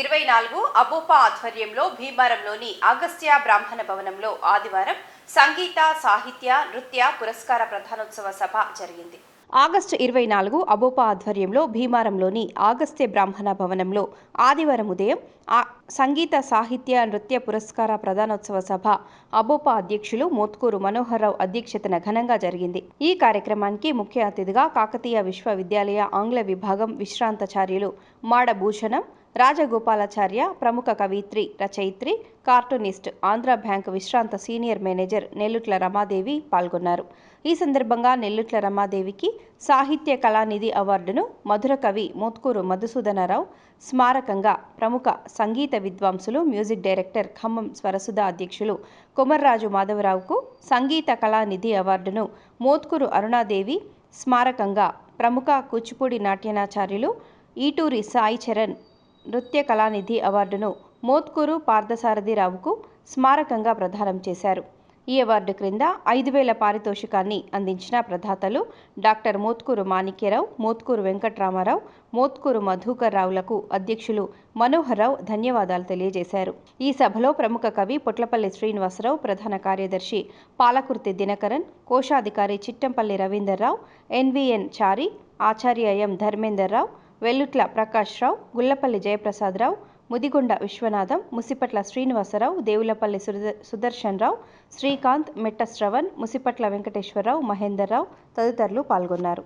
ఇరవై నాలుగు అబోపా ఆధ్వర్యంలో భీమవరంలోని అగస్త్య బ్రాహ్మణ భవనంలో ఆదివారం సంగీత సాహిత్య నృత్య పురస్కార ప్రధానోత్సవ సభ జరిగింది. ఆగస్టు ఇరవై నాలుగు అబోపా ఆధ్వర్యంలో భీమారంలోని ఆగస్త్య బ్రాహ్మణ భవనంలో ఆదివారం ఉదయం ఆ సంగీత సాహిత్య నృత్య పురస్కార ప్రధానోత్సవ సభ అబోపా అధ్యక్షులు మోత్కూరు మనోహర్రావు అధ్యక్షతన ఘనంగా జరిగింది. ఈ కార్యక్రమానికి ముఖ్య అతిథిగా కాకతీయ విశ్వవిద్యాలయ ఆంగ్ల విభాగం విశ్రాంతచార్యులు మాడభూషణం రాజగోపాలాచార్య ప్రముఖ కవిత్రి రచయిత్రి కార్టూనిస్ట్ ఆంధ్ర బ్యాంక్ విశ్రాంత సీనియర్ మేనేజర్ నెల్లుట్ల రమాదేవి పాల్గొన్నారు. ఈ సందర్భంగా నెల్లుట్ల రమాదేవికి సాహిత్య కళానిధి అవార్డును మధుర కవి మోత్కూరు మధుసూదనరావు స్మారకంగా ప్రముఖ సంగీత విద్వాంసులు మ్యూజిక్ డైరెక్టర్ ఖమ్మం స్వరసుధ అధ్యక్షులు కొమర్రాజు మాధవరావుకు సంగీత కళానిధి అవార్డును మోత్కూరు అరుణాదేవి స్మారకంగా ప్రముఖ కూచిపూడి నాట్యనాచార్యులు ఈటూరి సాయి చరణ్ నృత్య కళానిధి అవార్డును మోత్కూరు పార్థసారథిరావుకు స్మారకంగా ప్రదానం చేశారు. ఈ అవార్డు క్రింద ఐదు వేల పారితోషికాన్ని అందించిన ప్రదాతలు డాక్టర్ మోత్కూరు మాణిక్యరావు మోత్కూరు వెంకట్రామారావు మోత్కూరు మధుకర్ రావులకు అధ్యక్షులు మనోహర్రావు ధన్యవాదాలు తెలియజేశారు. ఈ సభలో ప్రముఖ కవి పొట్లపల్లి శ్రీనివాసరావు ప్రధాన కార్యదర్శి పాలకుర్తి దినకరన్ కోశాధికారి చిట్టంపల్లి రవీందర్రావు ఎన్విఎన్ చారి ఆచార్య ఎం ధర్మేందర్రావు వెల్లుట్ల ప్రకాశ్రావు గుల్లపల్లి జయప్రసాదరావు ముదిగొండ విశ్వనాథం ముసిపట్ల శ్రీనివాసరావు దేవులపల్లి సుద- సుదర్శన్ రావు శ్రీకాంత్ మెట్ట శ్రవణ్ ముసిపట్ల వెంకటేశ్వరరావు మహేందర్రావు తదితరులు పాల్గొన్నారు.